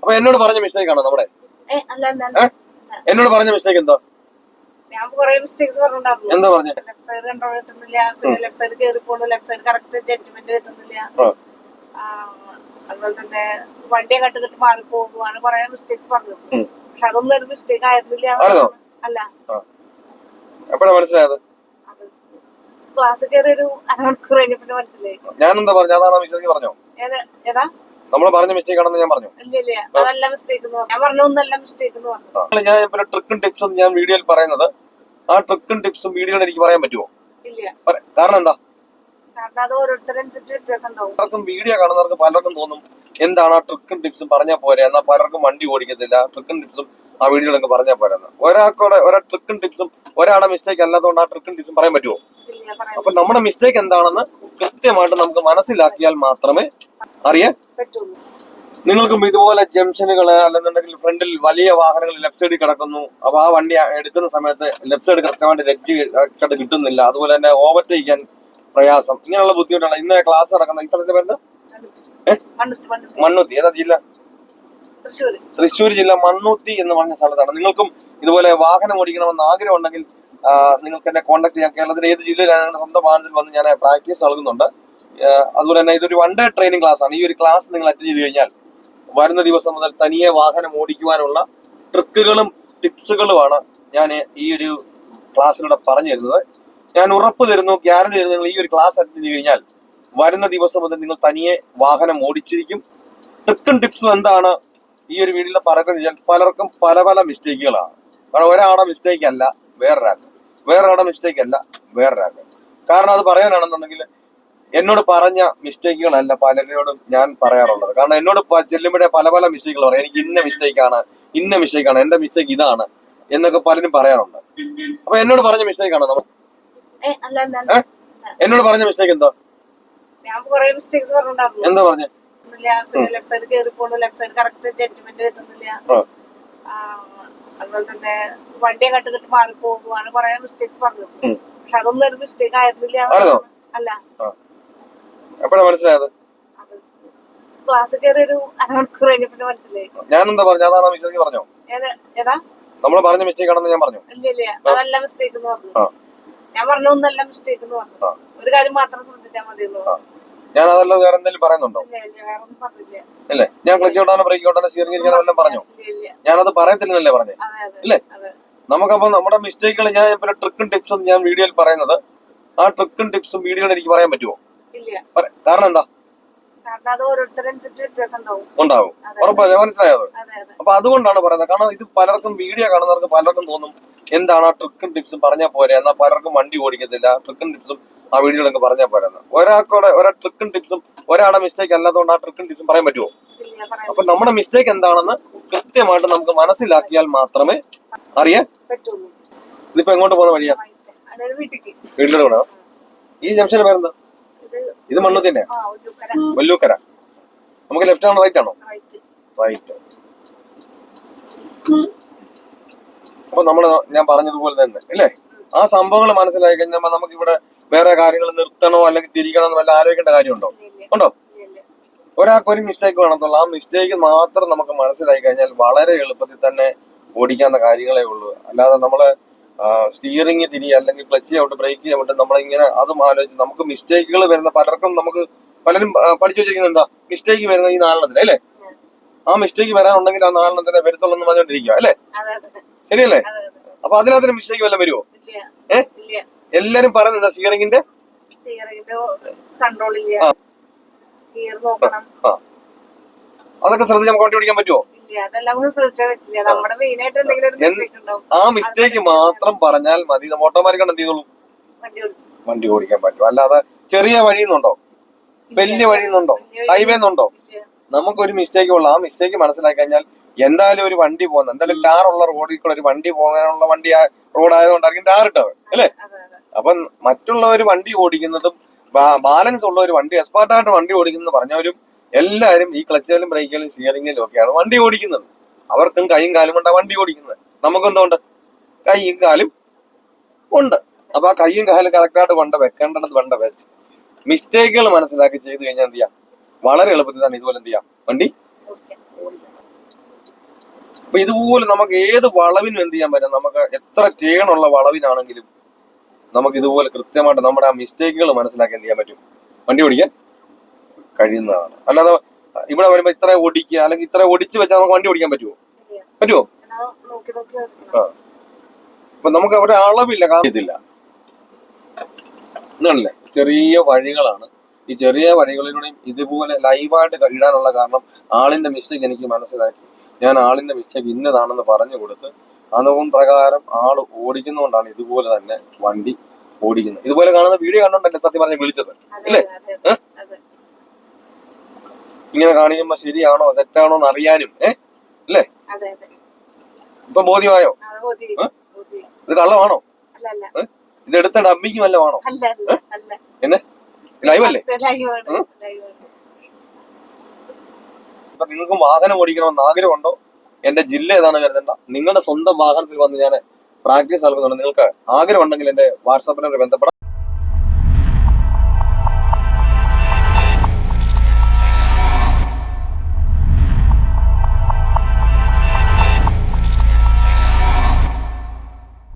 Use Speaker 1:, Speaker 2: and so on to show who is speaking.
Speaker 1: അപ്പൊ എന്നോട് പറഞ്ഞ മിസ്റ്റേക്ക് ആണോ നമ്മുടെ. എന്നോട് പറഞ്ഞ മിസ്റ്റേക്ക് എന്തോ? എന്താ പറഞ്ഞ?
Speaker 2: ലെഫ്റ്റ് സൈഡ് കൺട്രോൾ കിട്ടുന്നില്ല. പിന്നെ ലെഫ്റ്റ് സൈഡ് കയറി പോണു. ലെഫ്റ്റ് സൈഡ് കറക്റ്റ് ജഡ്ജ്മെന്റ് കിട്ടുന്നില്ല. അതുപോലെ തന്നെ കിട്ടി കുറെ മിസ്റ്റേക്സ് പറഞ്ഞു. പക്ഷെ അതൊന്നും ഒരു മിസ്റ്റേക്ക് ആയിരുന്നില്ല.
Speaker 1: ആയിരുന്നോ?
Speaker 2: അല്ല.
Speaker 1: മനസ്സിലായത്?
Speaker 2: ക്ലാസ് കയറി ഒരു അരമണിക്കൂർ കഴിഞ്ഞപ്പോ മനസ്സിലായി
Speaker 1: ഞാൻ എന്താ പറഞ്ഞു? അതാണ് മിസ്റ്റേക്ക് പറഞ്ഞോ?
Speaker 2: ഏതാ?
Speaker 1: നമ്മൾ പറഞ്ഞ മിസ്റ്റേക്ക് ആണെന്ന് ഞാൻ പറഞ്ഞു.
Speaker 2: ഞാൻ
Speaker 1: ആ. ട്രിക്കും ടിപ്സും ഞാൻ വീഡിയോയിൽ പറയുന്നത് ആ ട്രിക്കും ടിപ്സും വീഡിയോയിൽ എനിക്ക് പറയാൻ പറ്റുമോ കാരണം എന്താ? പലർക്കും വീഡിയോ കാണുന്നവർക്ക് പലർക്കും തോന്നും എന്താണ് ആ ട്രിക്കും ടിപ്സും പറഞ്ഞാൽ പോരെ എന്നാ പലർക്കും വണ്ടി ഓടിക്കത്തില്ല. ട്രിക്കും ടിപ്സും ആ വീഡിയോയിലൊക്കെ പറഞ്ഞാൽ പോരെ ഒരാൾക്കൂടെ ഒരാ ട്രിക്കും ടിപ്സും ഒരാളെ മിസ്റ്റേക്ക് അല്ലാത്തതുകൊണ്ട് ആ ട്രിക്കും ടിപ്സും പറയാൻ പറ്റുമോ അപ്പൊ നമ്മുടെ മിസ്റ്റേക്ക് എന്താണെന്ന് കൃത്യമായിട്ട് നമുക്ക് മനസ്സിലാക്കിയാൽ മാത്രമേ അറിയാൻ
Speaker 2: പറ്റുള്ളൂ.
Speaker 1: നിങ്ങൾക്കും ഇതുപോലെ ജംഗ്ഷനുകൾ അല്ലെന്നുണ്ടെങ്കിൽ ഫ്രണ്ടിൽ വലിയ വാഹനങ്ങൾ ലെഫ്റ്റ് സൈഡിൽ കിടക്കുന്നു. അപ്പൊ ആ വണ്ടി എടുക്കുന്ന സമയത്ത് ലെഫ്റ്റ് സൈഡ് കൃത്യമായിട്ട് ലെഫ്റ്റ് കട്ട് കിട്ടുന്നില്ല. അതുപോലെ തന്നെ ഓവർടേക്ക് ചെയ്യാൻ പ്രയാസം. ഇങ്ങനെയുള്ള ബുദ്ധിമുട്ടാണ്. ഇന്ന് ക്ലാസ് നടക്കുന്ന ഈ സ്ഥലത്തിന്റെ പേര്?
Speaker 2: മണ്ണുത്ത്.
Speaker 1: ഏതാ ജില്ല? തൃശ്ശൂർ ജില്ല മണ്ണുത്തി എന്ന് പറഞ്ഞ സ്ഥലത്താണ്. നിങ്ങൾക്കും ഇതുപോലെ വാഹനം ഓടിക്കണമെന്ന് ആഗ്രഹം ഉണ്ടെങ്കിൽ നിങ്ങൾക്ക് എന്നെ കോൺടാക്ട് ചെയ്യാം. കേരളത്തിലെ ഏത് ജില്ലയിലാണ് സ്വന്തം വാഹനത്തിൽ വന്ന് ഞാൻ പ്രാക്ടീസ് നൽകുന്നുണ്ട്. അതുപോലെ തന്നെ ഇതൊരു വൺ ഡേ ട്രെയിനിങ് ക്ലാസ് ആണ്. ഈ ഒരു ക്ലാസ് നിങ്ങൾ അറ്റൻഡ് ചെയ്ത് കഴിഞ്ഞാൽ വരുന്ന ദിവസം മുതൽ തനിയെ വാഹനം ഓടിക്കുവാനുള്ള ട്രിക്കുകളും ടിപ്സുകളുമാണ് ഞാൻ ഈ ഒരു ക്ലാസ്സിലൂടെ പറഞ്ഞു തരുന്നത്. ഞാൻ ഉറപ്പ് തരുന്നു ഗ്യാരണ്ടി തരുന്നു നിങ്ങൾ ഈ ഒരു ക്ലാസ് അറ്റൻഡ് ചെയ്ത് കഴിഞ്ഞാൽ വരുന്ന ദിവസം മുതൽ നിങ്ങൾ തനിയെ വാഹനം ഓടിച്ചിരിക്കും. ട്രിക്കും ടിപ്സും എന്താണ്? ഈ ഒരു വീഡിയോയിൽ പറയുന്നത് വെച്ചാൽ പലർക്കും പല പല മിസ്റ്റേക്കുകളാണ് കാരണം ഒരാളുടെ മിസ്റ്റേക്ക് അല്ല വേറൊരാൾക്ക്. വേറൊരാളുടെ മിസ്റ്റേക്ക് അല്ല വേറൊരാൾക്ക്. കാരണം അത് പറയാനാണെന്നുണ്ടെങ്കിൽ എന്നോട് പറഞ്ഞ മിസ്റ്റേക്കുകളല്ല പലരോടും ഞാൻ പറയാറുള്ളത്. കാരണം എന്നോട് ചെല്ലുമ്പോഴേ പല പല മിസ്റ്റേക്കുകൾ പറയാം. എനിക്ക് ഇന്ന മിസ്റ്റേക്കാണ് ഇന്ന മിസ്റ്റേക്കാണ് എന്റെ മിസ്റ്റേക്ക് ഇതാണ് എന്നൊക്കെ പലരും പറയാറുണ്ട്. അപ്പൊ എന്നോട് പറഞ്ഞ മിസ്റ്റേക്കാണ് നമ്മൾ. എന്നോട് പറഞ്ഞ മിസ്റ്റേക്ക് എന്തോ? എന്താ പറഞ്ഞേ?
Speaker 2: ലെഫ്റ്റ് സൈഡ് കയറി പോണു. ലെഫ്റ്റ് സൈഡ് കറക്റ്റ് ജഡ്ജ്മെന്റ് അതുപോലെ തന്നെ വണ്ടിയെ കട്ട് കിട്ടി മാറി മിസ്റ്റേക്സ് പക്ഷെ അതൊന്നും ഒരു മിസ്റ്റേക്ക് ആയിരുന്നില്ല.
Speaker 1: ആയിരുന്നോ?
Speaker 2: അല്ല.
Speaker 1: എപ്പോഴാ മനസ്സിലായത്?
Speaker 2: ക്ലാസ് കയറി ഒരു അരമണിക്കൂർ കഴിഞ്ഞപ്പോ മനസ്സിലായി.
Speaker 1: ഞാനെന്താ പറഞ്ഞു? അതാണ് മിസ്റ്റേക്ക് പറഞ്ഞോ? നമ്മൾ പറഞ്ഞ മിസ്റ്റേക്ക് ആണെന്ന് ഞാൻ പറഞ്ഞു?
Speaker 2: ഇല്ല ഇല്ല. അതല്ല മിസ്റ്റേക്ക് എന്ന് പറഞ്ഞു. ഞാൻ പറഞ്ഞ ഒന്നല്ല മിസ്റ്റേക്ക് എന്ന് പറഞ്ഞു. ഒരു കാര്യം മാത്രം ശ്രദ്ധിച്ചാൽ മതി എന്ന് പറഞ്ഞു.
Speaker 1: ഞാൻ അതല്ല വേറെ എന്തെങ്കിലും പറയുന്നുണ്ടോ?
Speaker 2: ഇല്ല
Speaker 1: അല്ലേ ഞാൻ ക്ലച്ച് ഓട്ടാനോ ബ്രേക്ക് ഓട്ടാനോ സ്റ്റിയറിംഗ് ഇരിക്കാനോ എല്ലാം പറഞ്ഞു? ഞാനത് പറയത്തില്ലെന്നല്ലേ പറഞ്ഞേ? ഇല്ലേ? നമുക്കപ്പോ നമ്മുടെ മിസ്റ്റേക്കുകൾ ഞാൻ ട്രിക്കും ടിപ്സും ഞാൻ വീഡിയോയിൽ പറയുന്നത് ആ ട്രിക്കും ടിപ്സും വീഡിയോയിൽ എനിക്ക് പറയാൻ പറ്റുമോ കാരണം എന്താ?
Speaker 2: ഉണ്ടാവും. അതെ.
Speaker 1: മനസ്സിലായത് അപ്പൊ അതുകൊണ്ടാണ് പറയുന്നത്. കാരണം ഇത് പലർക്കും വീഡിയോ കാണുന്നവർക്ക് പലർക്കും തോന്നും എന്താണ് ആ ട്രിക്കും ടിപ്സും പറഞ്ഞാൽ പോരെ? എന്നാ പലർക്കും വണ്ടി ഓടിക്കത്തില്ല. ട്രിക്കും ടിപ്സും ആ വീഡിയോയിലൊക്കെ പറഞ്ഞാൽ പോരെ ഒരാൾക്കൂടെ ഒരാ ട്രിക്കും ടിപ്സും ഒരാളുടെ മിസ്റ്റേക്ക് അല്ലാത്തതുകൊണ്ട് ആ ട്രിക്കും ടിപ്സും പറയാൻ പറ്റുമോ? അപ്പൊ നമ്മുടെ മിസ്റ്റേക്ക് എന്താണെന്ന് കൃത്യമായിട്ട് നമുക്ക് മനസ്സിലാക്കിയാൽ മാത്രമേ അറിയാൻ ഇതിപ്പോ എങ്ങോട്ട് പോകുന്ന വഴിയാ? വീട്ടിലോട്ട് വിടാം ഈ ജംഗ്ഷന്റെ പേരെന്താ?
Speaker 2: ഇത്
Speaker 1: മണ്ണു തന്നെ
Speaker 2: കര
Speaker 1: വല്ലൂക്കര നമുക്ക് ലെഫ്റ്റ് ആണോ റൈറ്റ് ആണോ?
Speaker 2: റൈറ്റ്
Speaker 1: അപ്പൊ നമ്മൾ ഞാൻ പറഞ്ഞതുപോലെ തന്നെ അല്ലേ ആ സംഭവങ്ങൾ മനസ്സിലായി കഴിഞ്ഞാൽ നമുക്ക് ഇവിടെ വേറെ കാര്യങ്ങൾ നിർത്തണോ അല്ലെങ്കിൽ തിരിക്കണോ എന്ന് വല്ല ആലോചിക്കേണ്ട കാര്യമുണ്ടോ? ഉണ്ടോ? ഒരാൾക്ക് ഒരു മിസ്റ്റേക്ക് വേണമെന്നുള്ള ആ മിസ്റ്റേക്ക് മാത്രം നമുക്ക് മനസ്സിലായി കഴിഞ്ഞാൽ വളരെ എളുപ്പത്തിൽ തന്നെ ഓടിക്കാവുന്ന കാര്യങ്ങളേ ഉള്ളൂ. അല്ലാതെ നമ്മൾ സ്റ്റിയറിംഗ് തിരി അല്ലെങ്കിൽ ക്ലച്ച് ഔട്ട് ബ്രേക്ക് ചെയ്യാവട്ടെ നമ്മളിങ്ങനെ അതും ആലോചിച്ച് നമുക്ക് മിസ്റ്റേക്കുകൾ വരുന്ന പലർക്കും നമുക്ക് പലരും പഠിച്ചു വെച്ചിരിക്കുന്നത് എന്താ? മിസ്റ്റേക്ക് വരുന്ന ഈ നാലെണ്ണത്തിൽ അല്ലേ? ആ മിസ്റ്റേക്ക് വരാനുണ്ടെങ്കിൽ ആ നാലെണ്ണത്തിനെ വരുത്തുള്ളൂ എന്ന് പറഞ്ഞുകൊണ്ടിരിക്കുക അല്ലേ? ശരിയല്ലേ? അപ്പൊ അതിനകത്ത് മിസ്റ്റേക്ക് വല്ലതും വരുമോ
Speaker 2: ഇല്ല.
Speaker 1: ഏ?
Speaker 2: ഇല്ല.
Speaker 1: എല്ലാരും പറയുന്നത് എന്താ സ്റ്റിയറിംഗിന്റെ അതൊക്കെ ശ്രദ്ധിച്ച് നമുക്ക് വണ്ടി ഓടിക്കാൻ പറ്റുമോ ആ മിസ്റ്റേക്ക് മാത്രം പറഞ്ഞാൽ മതി. ഓട്ടോമാറ്റിക്കാണ് എന്ത് ചെയ്തോളൂ
Speaker 2: വണ്ടി
Speaker 1: ഓടിക്കാൻ പറ്റും. അല്ലാതെ ചെറിയ വഴിയുന്നുണ്ടോ? വലിയ വഴിയുന്നുണ്ടോ? ഹൈവേ എന്നുണ്ടോ? നമുക്കൊരു മിസ്റ്റേക്ക് ഉള്ളു. ആ മിസ്റ്റേക്ക് മനസ്സിലാക്കി കഴിഞ്ഞാൽ എന്തായാലും ഒരു വണ്ടി പോകുന്നത് എന്തായാലും ടാർ ഉള്ള റോഡിൽ കൂടെ ഒരു വണ്ടി പോകാനുള്ള വണ്ടി റോഡ് ആയതുകൊണ്ടായിരിക്കും ടാർ ഇട്ടത്. അല്ലേ? അപ്പം മറ്റുള്ളവർ വണ്ടി ഓടിക്കുന്നതും ബാലൻസ് ഉള്ള ഒരു വണ്ടി എക്സ്പേർട്ടായിട്ട് വണ്ടി ഓടിക്കുന്നത് പറഞ്ഞവരും എല്ലാവരും ഈ ക്ലച്ചിലും ബ്രേക്കിലും സ്റ്റിയറിംഗിലും ഒക്കെയാണ് വണ്ടി ഓടിക്കുന്നത്. അവർക്കും കൈയും കാലും കൊണ്ടാണ് വണ്ടി ഓടിക്കുന്നത്. നമുക്കെന്തുകൊണ്ട് കൈയും കാലും ഉണ്ട്. അപ്പൊ ആ കൈയും കാലും കറക്റ്റായിട്ട് വണ്ട വെക്കേണ്ടത് വണ്ട വെച്ച്. മിസ്റ്റേക്കുകൾ മനസ്സിലാക്കി ചെയ്തു കഴിഞ്ഞാൽ എന്ത് ചെയ്യാം? വളരെ എളുപ്പത്തിൽ തന്നെ ഇതുപോലെ എന്ത് ചെയ്യാം? വണ്ടി അപ്പൊ ഇതുപോലെ നമുക്ക് ഏത് വളവിനും എന്ത് ചെയ്യാൻ പറ്റും? നമുക്ക് എത്ര ടേണുള്ള വളവിനാണെങ്കിലും നമുക്ക് ഇതുപോലെ കൃത്യമായിട്ട് നമ്മുടെ ആ മിസ്റ്റേക്കുകൾ മനസ്സിലാക്കി എന്ത് ചെയ്യാൻ പറ്റും? വണ്ടി ഓടിക്കാൻ കഴിയുന്നതാണ്. അല്ലാതെ ഇവിടെ വരുമ്പോ ഇത്ര ഓടിക്കുക അല്ലെങ്കിൽ ഇത്ര ഓടിച്ച് വെച്ചാൽ നമുക്ക് വണ്ടി ഓടിക്കാൻ പറ്റുമോ പറ്റുമോ
Speaker 2: ആ.
Speaker 1: അപ്പൊ നമുക്ക് അവിടെ അളവില്ല കാരണം എന്നാണല്ലേ ചെറിയ വഴികളാണ്. ഈ ചെറിയ വഴികളിലൂടെയും ഇതുപോലെ ലൈവായിട്ട് ഇടാനുള്ള കാരണം ആളിന്റെ മിസ്റ്റേക്ക് എനിക്ക് മനസ്സിലാക്കി. ഞാൻ ആളിന്റെ മിസ്റ്റേക്ക് ഇന്നതാണെന്ന് പറഞ്ഞു കൊടുത്ത് അനുഭവം പ്രകാരം ആൾ ഓടിക്കുന്നതുകൊണ്ടാണ് ഇതുപോലെ തന്നെ വണ്ടി ഓടിക്കുന്നത്. ഇതുപോലെ കാണുന്ന വീഡിയോ കണ്ടോണ്ടല്ലേ സത്യം പറഞ്ഞ് വിളിച്ചത്?
Speaker 2: അതെ,
Speaker 1: ഇല്ലേ?
Speaker 2: അതെ, അതെ, അതെ.
Speaker 1: ഇങ്ങനെ കാണിക്കുമ്പോ ശരിയാണോ തെറ്റാണോ എന്ന് അറിയാനും ഏ?
Speaker 2: അല്ലേ.
Speaker 1: ഇപ്പൊ ബോധ്യമായോ ഇത് കള്ളമാണോ. ഇത് എടുത്ത ഡബിങ് വല്ലതാണോ
Speaker 2: അല്ല.
Speaker 1: ലൈവ് അല്ലേ. ഇപ്പൊ നിങ്ങൾക്ക് വാഹനം ഓടിക്കണമെന്ന് ആഗ്രഹമുണ്ടോ? എന്റെ ജില്ല ഏതാണ് കരുതണ്ട. നിങ്ങളുടെ സ്വന്തം വാഹനത്തിൽ വന്ന് ഞാൻ പ്രാക്ടീസ് നൽകുന്നുണ്ട് നിങ്ങൾക്ക് ആഗ്രഹം ഉണ്ടെങ്കിൽ എന്റെ വാട്സാപ്പിനോട് ബന്ധപ്പെടാം.